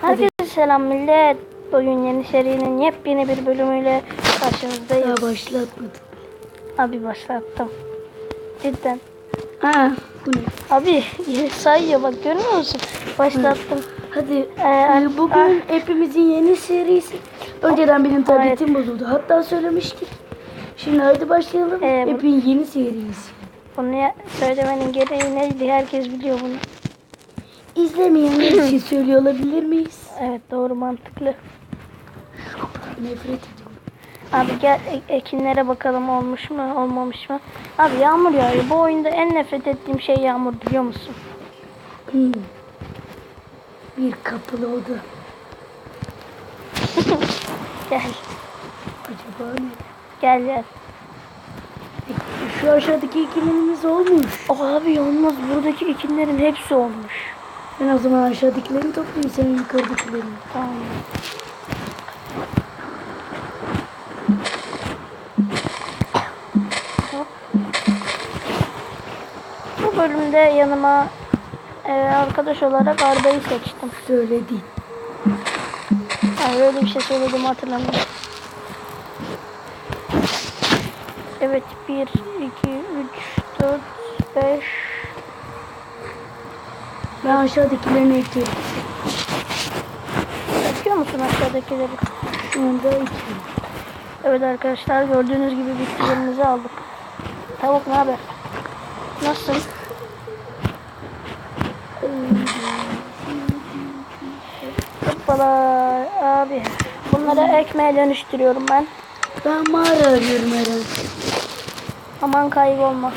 Herkese selam millet. Bugün yeni serinin yepyeni bir bölümüyle karşınızdayız. Daha başlatmadım. Abi başlattım. Cidden. Ha bu ne? Abi sayıyor bak görüyor musun? Başlattım. Hadi Ee, e, bugün hepimizin yeni serisi. Önceden benim tabletim bozuldu. Hatta söylemiştik. Şimdi hadi başlayalım. Ee, Hepin yeni serisi. Bunu söylemenin gereği neydi? Herkes biliyor bunu. İzlemeyenler için söylüyor olabilir miyiz? Evet doğru mantıklı. Nefret ediyorum. Abi gel e- ekinlere bakalım olmuş mu olmamış mı? Abi yağmur yağıyor. Bu oyunda en nefret ettiğim şey yağmur biliyor musun? Hmm. Bir kapılı oda. Gel. Acaba ne? Gel gel. Şu aşağıdaki ikilerimiz olmuş. Abi yalnız buradaki ekinlerin hepsi olmuş. Ben o zaman aşağıdakileri toplayayım senin yukarıdakilerini. Tamam. Bu bölümde yanıma e, arkadaş olarak Arda'yı seçtim. Söyledi. Yani öyle bir şey söylediğimi hatırlamıyorum. Evet 1, 2, 3, 4, 5, Ben aşağıdakilerini eklerim. Bakıyor musun aşağıdakileri? Anda iki. Evet arkadaşlar gördüğünüz gibi bitkilerimizi aldık. Tavuk ne haber? Nasılsın? Hoppala abi. Bunları ekmeğe dönüştürüyorum ben. Ben mağara arıyorum Eren. Aman kaybolma.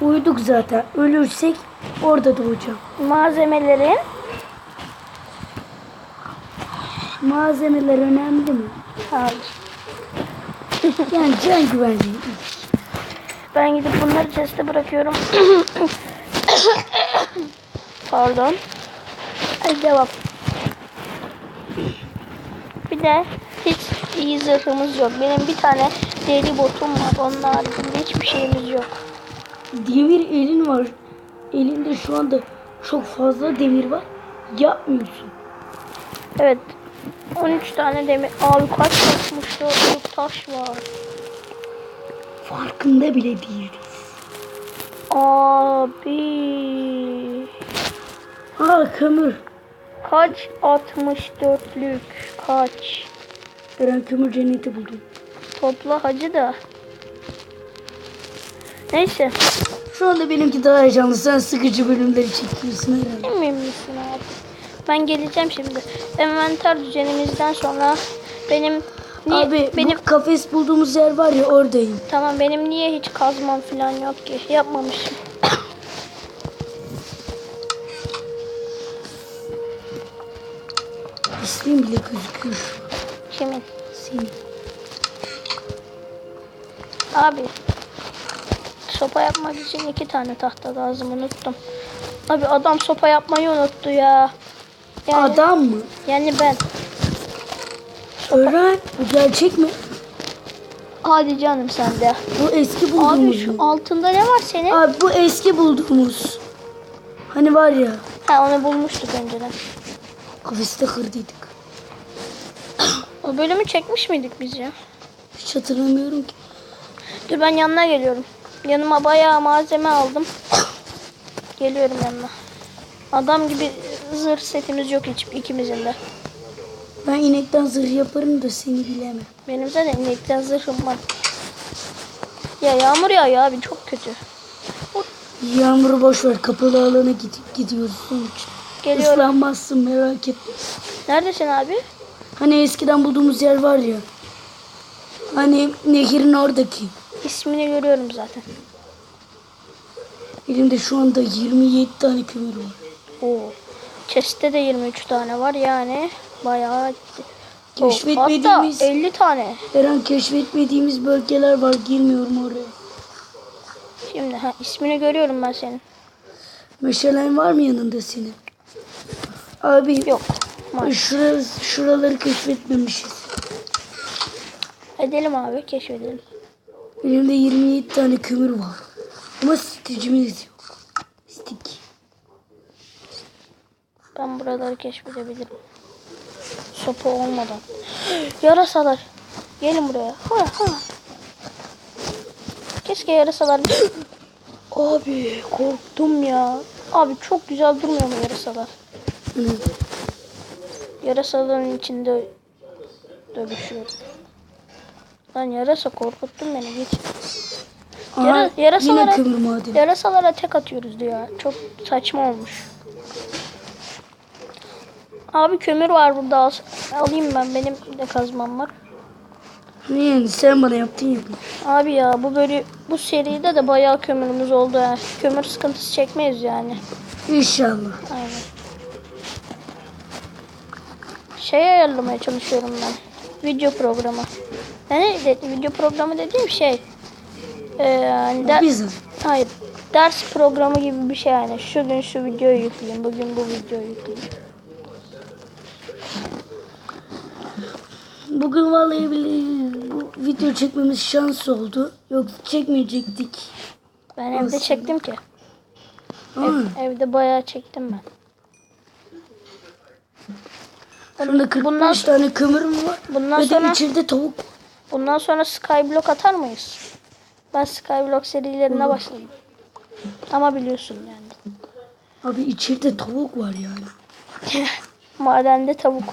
Uyuduk zaten. Ölürsek orada doğacağım. Malzemelerin Malzemeler önemli mi? Hayır. Yani can güvenliği. Ben gidip bunları chest'e bırakıyorum. Pardon. Hadi devam. Bir de hiç iyi zırhımız yok. Benim bir tane deri botum var. Onun haricinde hiçbir şeyimiz yok. Demir elin var. Elinde şu anda çok fazla demir var. Yapmıyorsun. Evet. 13 tane demir. Abi kaç taşmış dörtlük taş var. Farkında bile değiliz. Abi. Ha kömür. Kaç 64'lük kaç. Eren kömür cenneti buldum. Topla hacı da. Neyse. Şu anda benimki daha heyecanlı. Sen sıkıcı bölümleri çekiyorsun Eren. Emin misin abi? Ben geleceğim şimdi. Envanter düzenimizden sonra benim niye Abi benim bu kafes bulduğumuz yer var ya oradayım. tamam benim niye hiç kazmam falan yok ki? Yapmamışım. İsmim bile gözüküyor. Kimin? Senin. Abi. Sopa yapmak için iki tane tahta lazım unuttum. Abi adam sopa yapmayı unuttu ya. Yani, Adam mı? yani ben. Öğren. Bu gerçek mi? Hadi canım sen de. Bu eski Abi bulduğumuz şu mu? altında ne var senin? Abi bu eski bulduğumuz. Hani var ya Ha onu bulmuştuk önceden. kafeste kırdıydık. O bölümü çekmiş miydik biz ya? Hiç hatırlamıyorum ki. Dur ben yanına geliyorum. Yanıma bayağı malzeme aldım. Geliyorum yanına. Adam gibi zırh setimiz yok hiç ikimizin de. Ben inekten zırh yaparım da seni bilemem. Benim zaten inekten zırhım var. Ya yağmur yağıyor abi çok kötü. Yağmuru boş ver. Kapalı alana gidip gidiyoruz sonuç. Geliyorum. Islanmazsın merak etme. Neredesin abi? Hani eskiden bulduğumuz yer var ya. Hani nehirin oradaki. İsmini görüyorum zaten. Elimde şu anda 27 tane kömür var. Oo. Chest'te de 23 tane var yani bayağı Keşfetmediğimiz- Hatta 50 tane. Her an keşfetmediğimiz bölgeler var. Girmiyorum oraya. Şimdi ha, ismini görüyorum ben senin. Meşalen var mı yanında senin? Abi Yok. Şurası, şuraları keşfetmemişiz. Edelim abi keşfedelim. Elimde 27 tane kömür var. Ama sticimiz yok. Stick. Ben buraları keşfedebilirim. Sopa olmadan. Yarasalar. Gelin buraya. Ha, ha. Keşke yarasalar. Abi korktum ya. Abi çok güzel durmuyor mu yarasalar? Yarasaların içinde dövüşüyor. Lan yarasa korkuttun beni git. Aha, Yara- yarasalara-. Yarasalara tek atıyoruz diyor. Çok saçma olmuş. Abi kömür var burada. Al- Alayım ben. Benim de kazmam var. Niye? Sen bana yaptın ya bunu. Abi ya bu böyle bu seride de bayağı kömürümüz oldu. ha. Kömür sıkıntısı çekmeyiz yani. İnşallah. Aynen. Şey ayarlamaya çalışıyorum ben. Video programı. Yani de, video programı dediğim şey. Ee, yani de- hayır. Ders programı gibi bir şey yani. Şu gün şu videoyu yükleyeyim. Bugün bu videoyu yükleyeyim. Bugün vallahi billahi bu video çekmemiz şans oldu. Yok çekmeyecektik. Ben evde Olsun. çektim ki. Ha. Evde bayağı çektim ben. Şurada 45 bundan- tane kömürüm var. bundan Ve sonra- içeride tavuk. Bundan sonra Skyblock atar mıyız? Ben Skyblock serilerine başladım. Ama biliyorsun yani. Abi içeride tavuk var yani. Madende tavuk.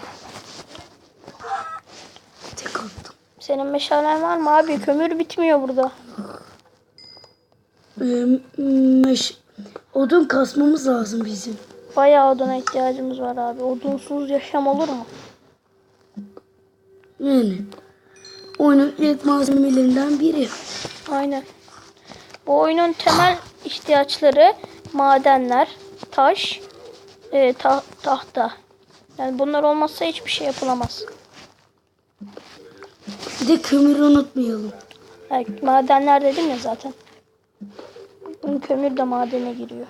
Tek attım. Senin meşalen var mı abi? Kömür bitmiyor burada. Ee, meş- odun kasmamız lazım bizim. Bayağı oduna ihtiyacımız var abi. Odunsuz yaşam olur mu? Yani oyunun ilk malzemelerinden biri. Aynen. Bu oyunun temel ihtiyaçları madenler, taş, e, ta- tahta. Yani bunlar olmazsa hiçbir şey yapılamaz. Bir de kömürü unutmayalım. Yani madenler dedim ya zaten. Bu kömür de madene giriyor.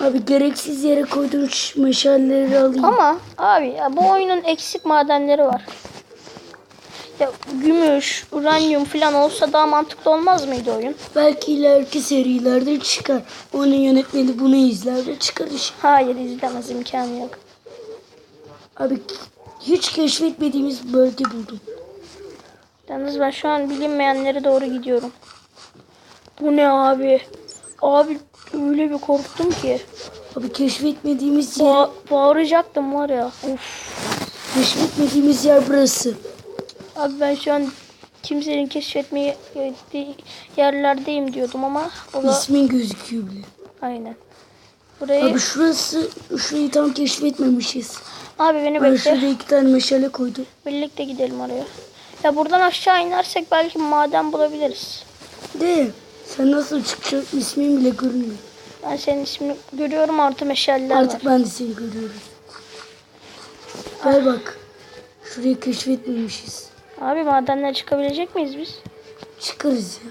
Abi gereksiz yere koyduğum meşalleri alayım. Ama abi ya bu oyunun eksik madenleri var. Ya gümüş, uranyum falan olsa daha mantıklı olmaz mıydı oyun? Belki ileriki serilerde çıkar. Onun yönetmeni bunu izler ve çıkar işte. Hayır izlemez imkanı yok. Abi hiç keşfetmediğimiz bölge buldum. Yalnız ben şu an bilinmeyenlere doğru gidiyorum. Bu ne abi? Abi öyle bir korktum ki. Abi keşfetmediğimiz yer, Ba- bağıracaktım var ya. Of. keşfetmediğimiz yer burası. Abi ben şu an kimsenin keşfetmeye ettiği yerlerdeyim diyordum ama o da İsmin gözüküyor bile. aynen. Burayı Abi şurası, şurayı tam keşfetmemişiz. abi beni Ben bekle. şurada iki tane meşale koydum. Birlikte gidelim oraya. Ya buradan aşağı inersek belki maden bulabiliriz. De sen nasıl çıkacaksın ismin bile görünmüyor. Ben senin ismini görüyorum artı meşaleler var. Artık ben de seni görüyorum. Gel bak. Şurayı keşfetmemişiz. Abi madenler çıkabilecek miyiz biz? Çıkarız ya.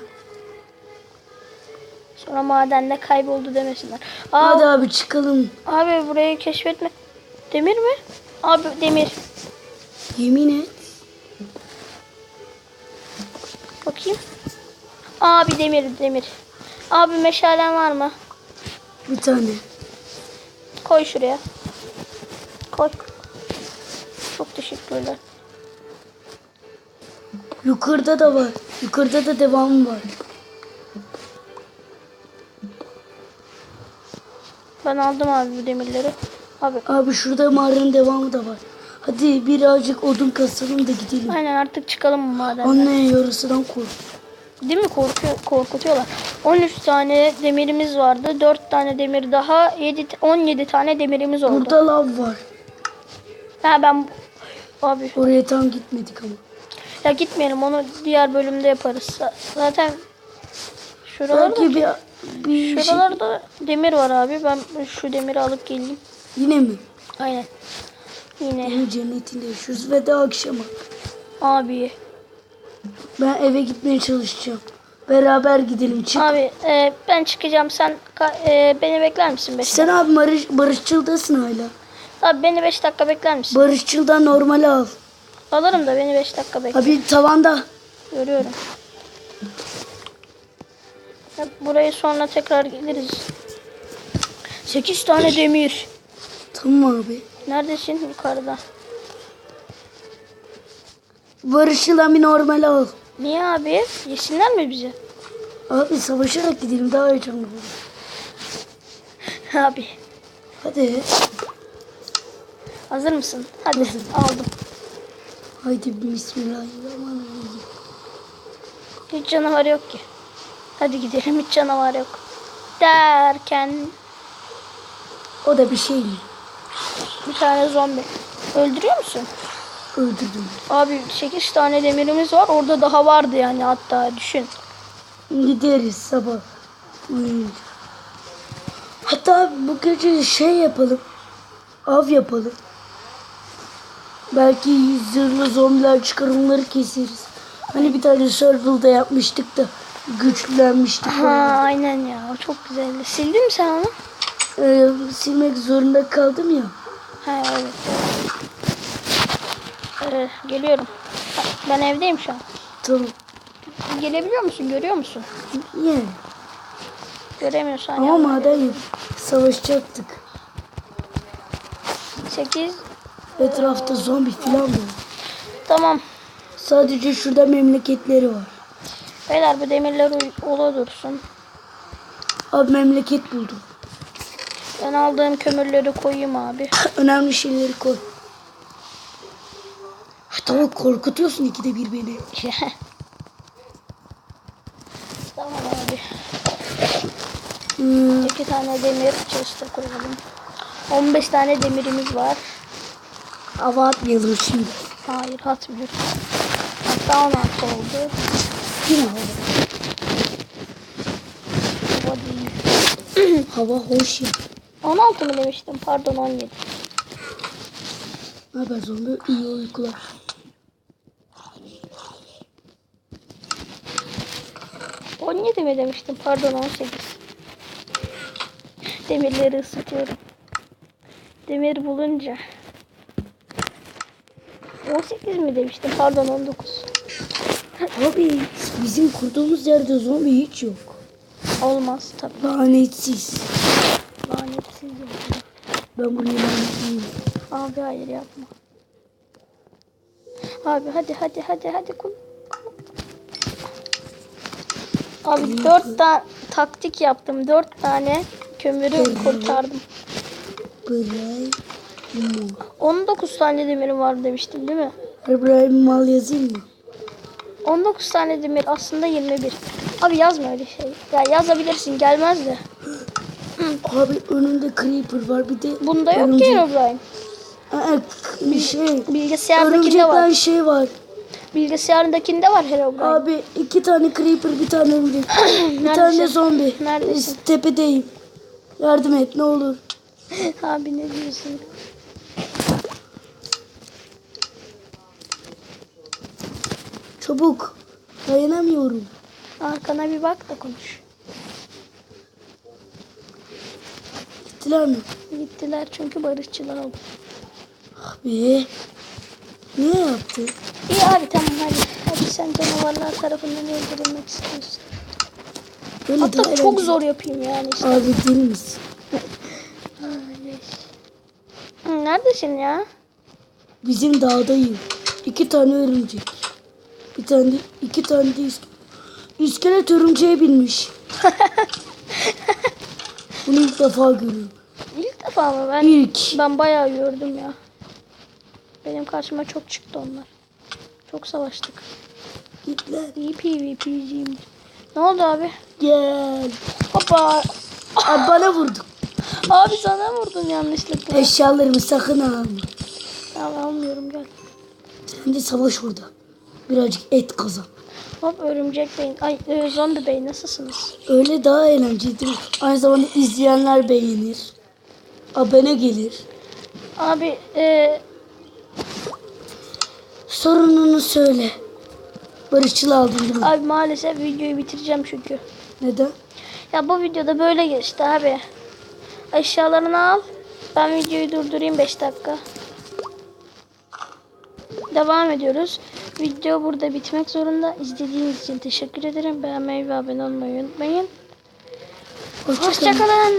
Sonra madende kayboldu demesinler. Aa, Hadi abi çıkalım. abi burayı keşfetme. Demir mi? Abi demir. Yemin et. Bakayım. Abi demir demir. Abi meşalen var mı? Bir tane. Koy şuraya. Koy. Çok teşekkürler. Yukarıda da var. Yukarıda da devamı var. Ben aldım abi bu demirleri. Abi Abi şurada mağaranın devamı da var. Hadi birazcık odun kasalım da gidelim. aynen artık çıkalım madenden. Anne yarısından kork. Değil mi? Korkuyor, korkutuyorlar. 13 tane demirimiz vardı. 4 tane demir daha. 7, 17 tane demirimiz oldu. Burada lav var. Ha ben... Abi Oraya tam gitmedik ama. Ya gitmeyelim onu diğer bölümde yaparız. Zaten şuralarda, Belki bir, bir şey. şuralarda demir var abi. Ben şu demiri alıp geleyim. Yine mi? Aynen. Yine Benim cennetinde yaşıyoruz ve de akşama. abi. Ben eve gitmeye çalışacağım. Beraber gidelim. Çık. Abi e, ben çıkacağım. Sen e, beni bekler misin 5 Sen abi barış, barışçıldasın hala. Abi beni 5 dakika bekler misin? Barışçıldan normal al. Alırım da beni 5 dakika bekle. Abi tavanda. Görüyorum. Ya, Buraya sonra tekrar geliriz. 8 tane demir. Tamam abi. Neredesin? Yukarıda. Barış'la bir normal al. Niye abi? Yesinler mi bizi? Abi savaşarak gidelim daha heyecanlı olur. Abi. Hadi. Hazır mısın? Hadi Hazırım. aldım. Haydi bismillahirrahmanirrahim. Hiç canavar yok ki. Hadi gidelim hiç canavar yok. Derken O da bir şey bir tane zombi. Öldürüyor musun? Öldürdüm. Abi 8 tane demirimiz var. Orada daha vardı yani hatta düşün. Gideriz sabah. Uyuyunca. Hatta bu gece şey yapalım. Av yapalım. Belki zırhlı zombiler çıkar onları keseriz. Hani bir tane survival'da yapmıştık da güçlenmiştik. Ha aynen ya. Çok güzeldi. Sildin mi sen onu? Ee, silmek zorunda kaldım ya. Ha evet. Ee, geliyorum. Ben evdeyim şu an. Tamam. Gelebiliyor musun? Görüyor musun? Yani. Göremiyorsan Ama maden. Savaşacaktık. 8. Etrafta zombi falan var. Tamam. Sadece şurada memleketleri var. Beyler bu demirler ola dursun. Abi memleket buldum. Ben aldığım kömürleri koyayım abi. Önemli şeyleri koy. Tamam korkutuyorsun ikide bir beni. tamam abi. Hmm, İki tane demir chest'e koyalım. 15 tane demirimiz var. Hava atmayalım şimdi. Hayır atmıyoruz. Hatta 16 oldu. Yine hava. Hava değil. Hava hoş ya. 16 mı demiştim? Pardon 17. Ne haber zombi? İyi uykular. Hı. 17 mi demiştim? Pardon 18. Demirleri ısıtıyorum. Demir bulunca. 18 mi demiştim? Pardon 19. Abi bizim kurduğumuz yerde zombi hiç yok. Olmaz tabii. Lanetsiz. Lanetsiz yani. Ben burayı lanetliyim. Abi hayır yapma. Abi hadi hadi hadi hadi. Kul. Abi dört tane taktik yaptım. Dört tane kömürü kurtardım. Mı? 19 tane demirim var demiştim değil mi? Burayı mal yazayım mı? 19 tane demir aslında 21. Abi yazma öyle şey. Ya yazabilirsin gelmez de. Abi önünde creeper var bir de Bunda yok ki örümcek. Herobrine. Aa, k- şey. Bilgisayardakinde var. şey var. Bilgisayarındakinde var Herobrine. Abi iki tane creeper bir tane örümcek. bir tane de zombi. Neredesin? Tepedeyim. Yardım et ne olur. Abi ne diyorsun? Çabuk. Dayanamıyorum. Arkana bir bak da konuş. Gittiler mi? Gittiler çünkü barışçılar oldu. Abi. Niye yaptı? İyi abi tamam hadi. Hadi sen canavarlar tarafından öldürülmek istiyorsun. Böyle Hatta çok zor yapayım yani işte. Abi değil misin? Neredesin ya? Bizim dağdayım. İki tane örümcek. Bir tane de, iki tane de isk- iskelet örümceğe binmiş. Bunu ilk defa görüyorum. İlk defa mı ben? İlk. Ben bayağı gördüm ya. Benim karşıma çok çıktı onlar. Çok savaştık. Gitler. İyi PvP'ciyim. Ne oldu abi? Gel. Hoppa. Abi bana vurdun. Abi sana vurdum yanlışlıkla. Eşyalarımı sakın alma. Tamam almıyorum gel. Sen de savaş orada. Birazcık et kazan. Hop örümcek beyin. Ay e, zombi bey nasılsınız? Öyle daha eğlenceli? Aynı zamanda izleyenler beğenir. Abone gelir. Abi e, Sorununu söyle. Barışçıl aldın değil mi? abi maalesef videoyu bitireceğim çünkü. Neden? Ya bu videoda böyle geçti abi. Eşyalarını al. Ben videoyu durdurayım 5 dakika. Devam ediyoruz. Video burada bitmek zorunda. İzlediğiniz için teşekkür ederim. Beğenmeyi ve abone olmayı unutmayın. Hoşçakalın. Hoşçakalın.